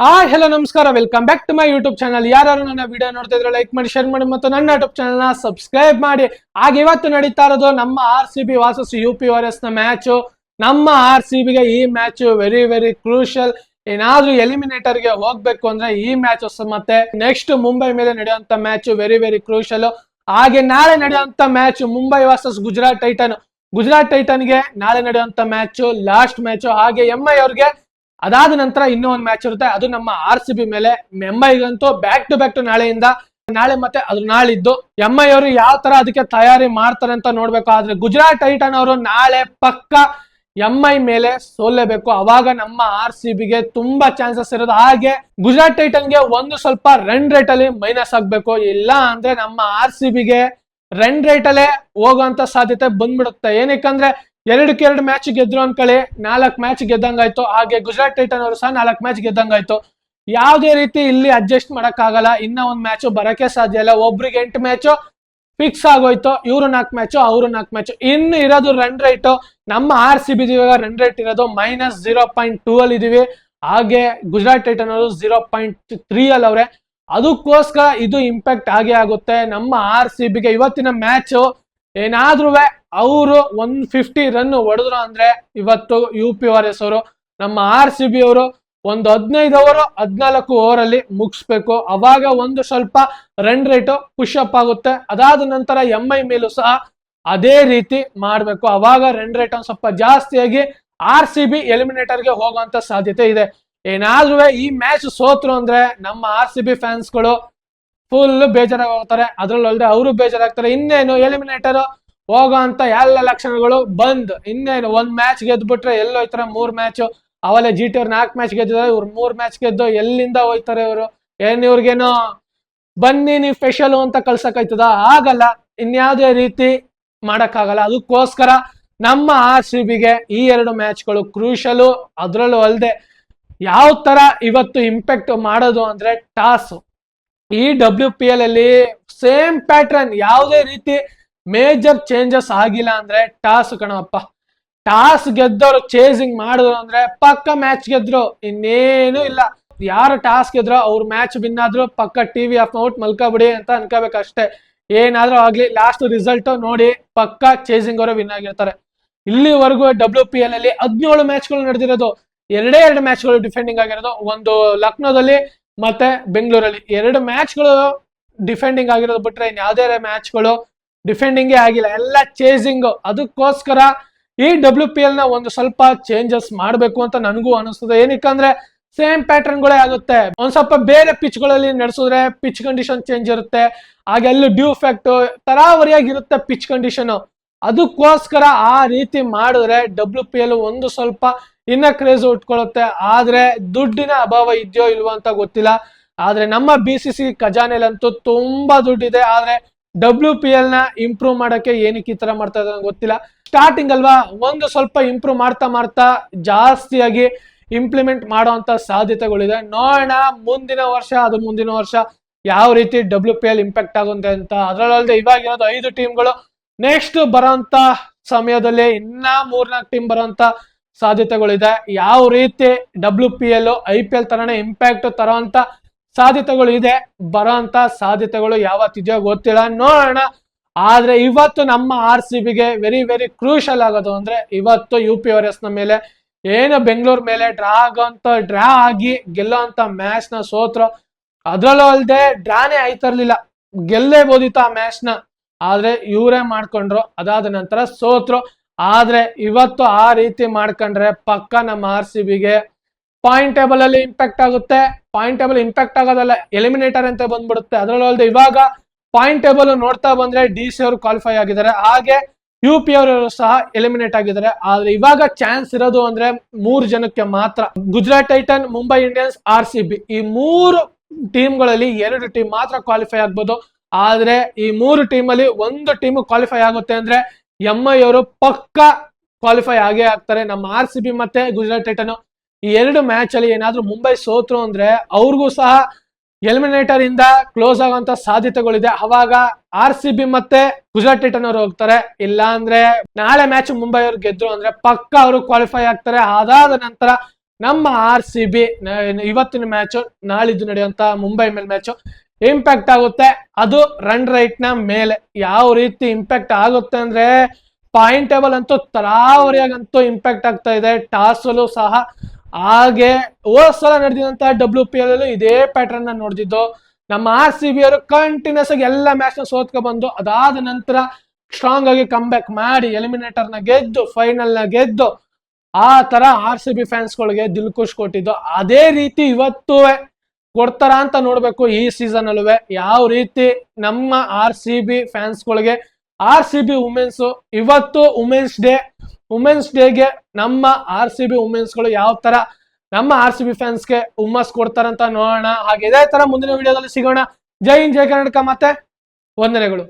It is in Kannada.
ಹಾಯ್ ಹಲೋ ನಮಸ್ಕಾರ. Welcome back to my YouTube channel ಯಾರು ನನ್ನ ವಿಡಿಯೋ ನೋಡ್ತಾ ಇದ್ರೆ ಲೈಕ್ ಮಾಡಿ ಶೇರ್ ಮಾಡಿ ಮತ್ತು ನನ್ನ ಯೂಟ್ಯೂಬ್ ಚಾನಲ್ ಸಬ್ಸ್ಕ್ರೈಬ್ ಮಾಡಿ. ಹಾಗೆ ಇವತ್ತು ನಡೀತಾ ಇರೋದು ನಮ್ಮ R C B versus U P ಎಸ್ನ ಮ್ಯಾಚ್ ನಮ್ಮ ಆರ್ ಸಿ ಬಿಗೆ ಈ ಮ್ಯಾಚ್ ವೆರಿ ವೆರಿ ಕ್ರೂಷಿಯಲ್ ಏನಾದ್ರೂ ಎಲಿಮಿನೇಟರ್ಗೆ ಹೋಗ್ಬೇಕು ಅಂದ್ರೆ ಈ ಮ್ಯಾಚ್ ಮತ್ತೆ ನೆಕ್ಸ್ಟ್ ಮುಂಬೈ ಮೇಲೆ ನಡೆಯುವಂತ ಮ್ಯಾಚ್ ವೆರಿ ವೆರಿ ಕ್ರೂಷಿಯಲ್ ಹಾಗೆ ನಾಳೆ ನಡೆಯುವಂತ match Mumbai versus Gujarat Titan Gujarat ಟೈಟನ್ಗೆ ನಾಳೆ ನಡೆಯುವಂತ ಮ್ಯಾಚ್ ಲಾಸ್ಟ್ ಮ್ಯಾಚ್ ಹಾಗೆ ಎಂ ಐ ಅವ್ರಿಗೆ ಅದಾದ ನಂತರ ಇನ್ನೂ ಒಂದು ಮ್ಯಾಚ್ ಇರುತ್ತೆ. ಅದು ನಮ್ಮ ಆರ್ ಸಿ ಬಿ ಮೇಲೆ. ಮೆಂಬೈಗಂತೂ ಬ್ಯಾಕ್ ಟು ಬ್ಯಾಕ್ ಟು ನಾಳೆಯಿಂದ. ನಾಳೆ ಮತ್ತೆ ಅದು ನಾಳಿದ್ದು. ಎಂಐ ಅವರು ಯಾವ ತರ ಅದಕ್ಕೆ ತಯಾರಿ ಮಾಡ್ತಾರೆ ಅಂತ ನೋಡ್ಬೇಕು. ಆದ್ರೆ ಗುಜರಾತ್ ಟೈಟನ್ ಅವರು ನಾಳೆ ಪಕ್ಕ ಎಂಐ ಮೇಲೆ ಸೋಲೇಬೇಕು ಅವಾಗ ನಮ್ಮ ಆರ್ ಸಿ ಬಿಗೆ ತುಂಬಾ ಚಾನ್ಸಸ್ ಇರೋದು. ಹಾಗೆ ಗುಜರಾತ್ ಟೈಟನ್ಗೆ ಒಂದು ಸ್ವಲ್ಪ ರನ್ ರೇಟ್ ಅಲ್ಲಿ ಮೈನಸ್ ಆಗ್ಬೇಕು. ಇಲ್ಲ ಅಂದ್ರೆ ನಮ್ಮ ಆರ್ ಸಿ ಬಿಗೆ ರನ್ ರೇಟ್ ಅಲ್ಲೇ ಹೋಗುವಂತ ಸಾಧ್ಯತೆ ಬಂದ್ಬಿಡುತ್ತೆ. ಏನಕ್ಕಂದ್ರೆ ಎರಡಕ್ಕೆ ಎರಡು ಮ್ಯಾಚ್ ಗೆದ್ರು ಅನ್ಕೊಳ್ಳಿ ನಾಲ್ಕು ಮ್ಯಾಚ್ ಗೆದ್ದಂಗಾಯ್ತು. ಹಾಗೆ ಗುಜರಾತ್ ಟೈಟನ್ ಅವರು ಸಹ ನಾಲ್ಕು ಮ್ಯಾಚ್ ಗೆದ್ದಂಗಾಯ್ತು. ಯಾವುದೇ ರೀತಿ ಇಲ್ಲಿ ಅಡ್ಜಸ್ಟ್ ಆಗಲ್ಲ ಇನ್ನ ಒಂದು ಮ್ಯಾಚ್ ಬರಕ್ಕೆ ಸಾಧ್ಯ ಇಲ್ಲ. ಒಬ್ರಿಗೆ ಎಂಟು ಮ್ಯಾಚು ಫಿಕ್ಸ್ ಆಗೋಯ್ತು. ಇವರು ನಾಲ್ಕು ಮ್ಯಾಚು ಅವರು ನಾಲ್ಕು ಮ್ಯಾಚು ಇನ್ನು ಇರೋದು ರನ್ ರೇಟ್ ನಮ್ಮ ಆರ್ ಸಿ ಬಿ ಇವಾಗ ರನ್ ರೇಟ್ ಇರೋದು ಮೈನಸ್ ಜೀರೋ ಪಾಯಿಂಟ್ ಟೂ ಅಲ್ಲಿ ಇದೀವಿ. ಹಾಗೆ ಗುಜರಾತ್ ಟೈಟನ್ ಅವರು ಜೀರೋ ಪಾಯಿಂಟ್ ತ್ರೀ ಅಲ್ಲಿ ಅವ್ರೆ. ಅದಕ್ಕೋಸ್ಕರ ಇದು ಇಂಪ್ಯಾಕ್ಟ್ ಆಗೇ ಆಗುತ್ತೆ. ನಮ್ಮ ಆರ್ ಸಿ ಬಿಗೆ ಇವತ್ತಿನ ಮ್ಯಾಚ್ ಏನಾದ್ರೂ ಅವರು ಒನ್ ಫಿಫ್ಟಿ ರನ್ ಹೊಡೆದ್ರು ಅಂದ್ರೆ ಇವತ್ತು ಯು ಪಿ ಆರ್ ಎಸ್ ಅವರು, ನಮ್ಮ ಆರ್ ಸಿ ಬಿ ಅವರು ಒಂದು ಹದಿನೈದು ಓವರ್ ಹದಿನಾಲ್ಕು ಓವರ್ ಅಲ್ಲಿ ಮುಗಿಸ್ಬೇಕು. ಅವಾಗ ಒಂದು ಸ್ವಲ್ಪ ರನ್ ರೇಟ್ ಪುಷ್ ಅಪ್ ಆಗುತ್ತೆ. ಅದಾದ ನಂತರ ಎಂ ಐ ಮೇಲೂ ಸಹ ಅದೇ ರೀತಿ ಮಾಡಬೇಕು. ಅವಾಗ ರನ್ ರೇಟ್ ಒಂದು ಸ್ವಲ್ಪ ಜಾಸ್ತಿಯಾಗಿ ಆರ್ ಸಿ ಬಿ ಎಲಿಮಿನೇಟರ್ಗೆ ಹೋಗುವಂತ ಸಾಧ್ಯತೆ ಇದೆ. ಏನಾದ್ರೂ ಈ ಮ್ಯಾಚ್ ಸೋತ್ರು ಅಂದ್ರೆ ನಮ್ಮ ಆರ್ ಸಿ ಬಿ ಫ್ಯಾನ್ಸ್ಗಳು ಫುಲ್ ಬೇಜಾರಾಗಿ ಹೋಗ್ತಾರೆ ಅದ್ರಲ್ಲಿ ಅಲ್ಲದೆ ಅವರು ಬೇಜಾರಾಗ್ತಾರೆ. ಇನ್ನೇನು ಎಲಿಮಿನೇಟರ್ ಹೋಗೋ ಅಂತ ಎಲ್ಲ ಲಕ್ಷಣಗಳು ಬಂದ್. ಇನ್ನೇನು ಒಂದ್ ಮ್ಯಾಚ್ ಗೆದ್ಬಿಟ್ರೆ ಎಲ್ಲಿ ಹೋಯ್ತಾರೆ? ಮೂರ್ ಮ್ಯಾಚ್ ಅವಲೇ ಜಿ ಟಿ ಅವ್ರು ನಾಲ್ಕು ಮ್ಯಾಚ್ ಗೆದ್ದಿದ್ದಾರೆ. ಇವ್ರು ಮೂರ್ ಮ್ಯಾಚ್ ಗೆದ್ದು ಎಲ್ಲಿಂದ ಹೋಯ್ತಾರೆ ಇವರು? ಏನ್ ಇವ್ರಿಗೇನು ಬನ್ನಿ ನೀವು ಸ್ಪೆಷಲ್ ಅಂತ ಕಳ್ಸಕ್ಕಾಯ್ತದ? ಆಗಲ್ಲ. ಇನ್ಯಾವುದೇ ರೀತಿ ಮಾಡಕ್ಕಾಗಲ್ಲ. ಅದಕ್ಕೋಸ್ಕರ ನಮ್ಮ ಆರ್ ಸಿ ಬಿಗೆ ಈ ಎರಡು ಮ್ಯಾಚ್ಗಳು ಕ್ರೂಷಲು ಅದರಲ್ಲೂ ಅಲ್ಲದೆ ಯಾವ ತರ ಇವತ್ತು ಇಂಪ್ಯಾಕ್ಟ್ ಮಾಡೋದು ಅಂದ್ರೆ ಟಾಸ್. ಈ ಡಬ್ಲ್ಯೂ ಪಿ ಎಲ್ ಅಲ್ಲಿ ಸೇಮ್ ಪ್ಯಾಟ್ರನ್ ಯಾವುದೇ ರೀತಿ ಮೇಜರ್ ಚೇಂಜಸ್ ಆಗಿಲ್ಲ ಅಂದ್ರೆ ಟಾಸ್ ಕಣಪ್ಪ. ಟಾಸ್ ಗೆದ್ದವರು ಚೇಸಿಂಗ್ ಮಾಡಿದ್ರು ಅಂದ್ರೆ ಪಕ್ಕ ಮ್ಯಾಚ್ ಗೆದ್ರು, ಇನ್ನೇನು ಇಲ್ಲ. ಯಾರು ಟಾಸ್ ಗೆದ್ರೋ, ಅವ್ರ ಮ್ಯಾಚ್ ವಿನ್ ಆದ್ರು ಪಕ್ಕ ಟಿವಿ ಆಫ್ ಔಟ್ ಮಲ್ಕಬಿಡಿ ಅಂತ ಅನ್ಕೋಬೇಕು ಅಷ್ಟೇ ಏನಾದ್ರೂ ಆಗ್ಲಿ ಲಾಸ್ಟ್ ರಿಸಲ್ಟ್ ನೋಡಿ ಪಕ್ಕ ಚೇಸಿಂಗ್ ಅವರು ವಿನ್ ಆಗಿರ್ತಾರೆ. ಇಲ್ಲಿವರೆಗೂ ಡಬ್ಲ್ಯೂ ಪಿ ಎಲ್ ಅಲ್ಲಿ ಹದಿನೇಳು ಮ್ಯಾಚ್ಗಳು ನಡೆದಿರೋದು. ಎರಡೇ ಎರಡು ಮ್ಯಾಚ್ಗಳು ಡಿಫೆಂಡಿಂಗ್ ಆಗಿರೋದು. ಒಂದು ಲಕ್ನೋದಲ್ಲಿ ಮತ್ತೆ ಬೆಂಗಳೂರಲ್ಲಿ ಎರಡು ಮ್ಯಾಚ್ಗಳು ಡಿಫೆಂಡಿಂಗ್ ಆಗಿರೋದು ಬಿಟ್ರೆ ಇನ್ ಯಾವ್ದೇ ಮ್ಯಾಚ್ಗಳು ಡಿಫೆಂಡಿಂಗೇ ಆಗಿಲ್ಲ. ಎಲ್ಲ ಚೇಸಿಂಗ್ ಅದಕ್ಕೋಸ್ಕರ ಈ ಡಬ್ಲ್ಯೂ ಪಿ ಎಲ್ನ ಒಂದು ಸ್ವಲ್ಪ ಚೇಂಜಸ್ ಮಾಡಬೇಕು ಅಂತ ನನಗೂ ಅನಿಸ್ತದೆ. ಏನಕ್ಕಂದ್ರೆ ಸೇಮ್ ಪ್ಯಾಟರ್ನ್ಗಳೇ ಆಗುತ್ತೆ. ಒಂದ್ ಸ್ವಲ್ಪ ಬೇರೆ ಪಿಚ್ಗಳಲ್ಲಿ ನಡೆಸಿದ್ರೆ ಪಿಚ್ ಕಂಡೀಷನ್ ಚೇಂಜ್ ಇರುತ್ತೆ. ಹಾಗೆ ಅಲ್ಲಿ ಡ್ಯೂ ಫ್ಯಾಕ್ಟ್ ತರಾವರಿಯಾಗಿರುತ್ತೆ ಪಿಚ್ ಕಂಡೀಷನ್ ಅದಕ್ಕೋಸ್ಕರ ಆ ರೀತಿ ಮಾಡಿದ್ರೆ ಡಬ್ಲ್ಯೂ ಪಿ ಎಲ್ ಒಂದು ಸ್ವಲ್ಪ ಇನ್ನ ಕ್ರೇಜ್ ಉಟ್ಕೊಳ್ಳುತ್ತೆ. ಆದ್ರೆ ದುಡ್ಡಿನ ಅಭಾವ ಇದೆಯೋ ಇಲ್ವೋ ಅಂತ ಗೊತ್ತಿಲ್ಲ. ಆದ್ರೆ ನಮ್ಮ ಬಿ ಸಿ ಸಿ ಖಜಾನೆಲಂತೂ ತುಂಬಾ ದುಡ್ಡಿದೆ. ಆದ್ರೆ ಡಬ್ಲ್ಯೂ ಪಿ ಎಲ್ನ ಇಂಪ್ರೂವ್ ಮಾಡಕ್ಕೆ ಏನಕ್ಕೆ ಈ ತರ ಮಾಡ್ತಾ ಇದ್ದಾರೆ ಗೊತ್ತಿಲ್ಲ. ಸ್ಟಾರ್ಟಿಂಗ್ ಅಲ್ವಾ, ಒಂದು ಸ್ವಲ್ಪ ಇಂಪ್ರೂವ್ ಮಾಡ್ತಾ ಮಾಡ್ತಾ ಜಾಸ್ತಿಯಾಗಿ ಇಂಪ್ಲಿಮೆಂಟ್ ಮಾಡುವಂತ ಸಾಧ್ಯತೆಗಳಿದೆ. ನೋಡೋಣ, ಮುಂದಿನ ವರ್ಷ, ಅದು ಮುಂದಿನ ವರ್ಷ ಯಾವ ರೀತಿ ಡಬ್ಲ್ಯೂ ಪಿ ಎಲ್ ಇಂಪ್ಯಾಕ್ಟ್ ಆಗುತ್ತೆ ಅಂತ. ಅದರಲ್ಲದೆ ಇವಾಗಿರೋದು ಐದು ಟೀಮ್ಗಳು ನೆಕ್ಸ್ಟ್ ಬರೋಂತ ಸಮಯದಲ್ಲಿ ಇನ್ನ ಮೂರ್ನಾಲ್ಕು ಟೀಮ್ ಬರೋಂತ ಸಾಧ್ಯತೆಗಳಿದೆ. ಯಾವ ರೀತಿ W P L I P L ತರನೇ ಇಂಪ್ಯಾಕ್ಟ್ ತರೋಂತ ಸಾಧ್ಯತೆಗಳು ಇದೆ ಬರೋಂತ ಸಾಧ್ಯತೆಗಳು ಯಾವತ್ತಿದೆಯೋ ಗೊತ್ತಿಲ್ಲ. ನೋಡೋಣ. ಆದ್ರೆ ಇವತ್ತು ನಮ್ಮ ಆರ್ ಸಿ ಬಿಗೆ ವೆರಿ ವೆರಿ ಕ್ರೂಷಲ್ ಆಗೋದು ಅಂದ್ರೆ ಇವತ್ತು ಯು ಪಿ ಆರ್ ಎಸ್ನ ಮೇಲೆ. ಏನು ಬೆಂಗಳೂರು ಮೇಲೆ ಡ್ರಾ ಆಗೋಂತ ಡ್ರಾ ಆಗಿ ಗೆಲ್ಲೋಂತ ಮ್ಯಾಚ್ನ ಸೋತ್ರ. ಅದ್ರಲ್ಲೂ ಅಲ್ಲದೆ ಡ್ರಾನೇ ಆಯ್ತಿರ್ಲಿಲ್ಲ. ಗೆಲ್ಲೇಬೋದಿತ್ತು ಆ ಮ್ಯಾಚ್ನ. ಆದ್ರೆ ಇವರೇ ಮಾಡ್ಕೊಂಡ್ರು, ಅದಾದ ನಂತರ ಸೋತ್ರು. ಆದ್ರೆ ಇವತ್ತು ಆ ರೀತಿ ಮಾಡ್ಕೊಂಡ್ರೆ ಪಕ್ಕ ನಮ್ಮ ಆರ್ ಸಿ ಬಿಗೆ ಪಾಯಿಂಟ್ ಟೇಬಲ್ ಅಲ್ಲಿ ಇಂಪ್ಯಾಕ್ಟ್ ಆಗುತ್ತೆ. ಪಾಯಿಂಟ್ ಟೇಬಲ್ ಇಂಪ್ಯಾಕ್ಟ್ ಆಗೋದಲ್ಲ ಎಲಿಮಿನೇಟರ್ ಅಂತ ಬಂದ್ಬಿಡುತ್ತೆ. ಅದರಲ್ಲೂ ಅಲ್ಲದೆ ಇವಾಗ ಪಾಯಿಂಟ್ ಟೇಬಲ್ ನೋಡ್ತಾ ಬಂದ್ರೆ ಡಿ ಸಿ ಅವರು ಕ್ವಾಲಿಫೈ ಆಗಿದ್ದಾರೆ. ಹಾಗೆ ಯು ಪಿ ಅವರು ಸಹ ಎಲಿಮಿನೇಟ್ ಆಗಿದ್ದಾರೆ. ಆದ್ರೆ ಇವಾಗ ಚಾನ್ಸ್ ಇರೋದು ಅಂದ್ರೆ ಮೂರು ಜನಕ್ಕೆ ಮಾತ್ರ. Gujarat Titan, Mumbai Indians, R C B ಈ ಮೂರು ಟೀಮ್ಗಳಲ್ಲಿ ಎರಡು ಟೀಮ್ ಮಾತ್ರ ಕ್ವಾಲಿಫೈ ಆಗ್ಬೋದು. ಆದ್ರೆ ಈ ಮೂರು ಟೀಮ್ ಅಲ್ಲಿ ಒಂದು ಟೀಮ್ ಕ್ವಾಲಿಫೈ ಆಗುತ್ತೆ ಅಂದ್ರೆ ಎಂ ಐ ಅವರು ಪಕ್ಕ ಕ್ವಾಲಿಫೈ ಆಗೇ ಆಗ್ತಾರೆ. ನಮ್ಮ ಆರ್ ಸಿ ಬಿ ಮತ್ತೆ ಗುಜರಾತ್ ಟೈಟನ್ ಈ ಎರಡು ಮ್ಯಾಚ್ ಅಲ್ಲಿ ಏನಾದ್ರೂ ಮುಂಬೈ ಸೋತ್ರು ಅಂದ್ರೆ ಅವ್ರಿಗೂ ಸಹ ಎಲಿಮಿನೇಟರ್ ಇಂದ ಕ್ಲೋಸ್ ಆಗುವಂತ ಸಾಧ್ಯತೆಗಳಿದೆ. ಅವಾಗ ಆರ್ ಸಿ ಬಿ ಮತ್ತೆ ಗುಜರಾತ್ ಟೈಟನ್ ಅವರು ಹೋಗ್ತಾರೆ. ಇಲ್ಲ ಅಂದ್ರೆ ನಾಳೆ ಮ್ಯಾಚ್ ಮುಂಬೈ ಅವ್ರು ಗೆದ್ರು ಅಂದ್ರೆ ಪಕ್ಕ ಅವರು ಕ್ವಾಲಿಫೈ ಆಗ್ತಾರೆ. ಅದಾದ ನಂತರ ನಮ್ಮ ಆರ್ ಸಿ ಬಿ ಇವತ್ತಿನ ಮ್ಯಾಚ್ ನಾಳಿದ್ದು ನಡೆಯುವಂತ ಮುಂಬೈ ಮೇಲೆ ಮ್ಯಾಚ್ ಇಂಪ್ಯಾಕ್ಟ್ ಆಗುತ್ತೆ. ಅದು ರನ್ ರೈಟ್ನ ಮೇಲೆ. ಯಾವ ರೀತಿ ಇಂಪ್ಯಾಕ್ಟ್ ಆಗುತ್ತೆ ಅಂದ್ರೆ ಪಾಯಿಂಟ್ ಟೇಬಲ್ ಅಂತೂ ತರಾವರಿಯಾಗಂತೂ ಇಂಪ್ಯಾಕ್ಟ್ ಆಗ್ತಾ ಇದೆ. ಟಾಸ್ ಸಹ. ಹಾಗೆ ಹೋದ್ ಸಲ ನಡೆದಿದಂಥ ಡಬ್ಲ್ಯೂ ಪಿ ಎಲ್ ಇದೇ ಪ್ಯಾಟರ್ನ್ನ ನೋಡ್ತಿದ್ದು. ನಮ್ಮ ಆರ್ ಸಿ ಬಿ ಅವರು ಕಂಟಿನ್ಯೂಸ್ ಆಗಿ ಎಲ್ಲ ಮ್ಯಾಚ್ನ ಸೋತ್ಕೊ ಬಂದು, ಅದಾದ ನಂತರ ಸ್ಟ್ರಾಂಗ್ ಆಗಿ ಕಮ್ ಬ್ಯಾಕ್ ಮಾಡಿ ಎಲಿಮಿನೇಟರ್ನ ಗೆದ್ದು ಫೈನಲ್ನ ಗೆದ್ದು, ಆ ತರ ಆರ್ ಸಿ ಬಿ ಫ್ಯಾನ್ಸ್ ಗಳಿಗೆ ದಿಲ್ ಖುಷ್ ಕೊಟ್ಟಿದ್ದು. ಅದೇ ರೀತಿ ಇವತ್ತು ಕೊಡ್ತಾರ ಅಂತ ನೋಡ್ಬೇಕು ಈ ಸೀಸನ್ ಅಲ್ಲೂ ಯಾವ ರೀತಿ ನಮ್ಮ ಆರ್ ಸಿ ಬಿ ಫ್ಯಾನ್ಸ್ ಗಳಿಗೆ ಆರ್ ಸಿ ಬಿ ವುಮೆನ್ಸ್ ಇವತ್ತು ವುಮೆನ್ಸ್ ಡೇ ವುಮೆನ್ಸ್ ಡೇಗೆ ನಮ್ಮ ಆರ್ ಸಿ ಬಿ ವುಮೆನ್ಸ್ಗಳು ಯಾವ ತರ, ನಮ್ಮ ಆರ್ ಸಿ ಬಿ ಫ್ಯಾನ್ಸ್ಗೆ ಹುಮ್ಮಸ್ ಕೊಡ್ತಾರಂತ ನೋಡೋಣ. ಹಾಗೆ ಇದೇ ತರ ಮುಂದಿನ ವಿಡಿಯೋದಲ್ಲಿ ಸಿಗೋಣ. ಜೈ ಹಿಂದ್, ಜೈ ಕರ್ನಾಟಕ. ಮತ್ತೆ ವಂದನೆಗಳು.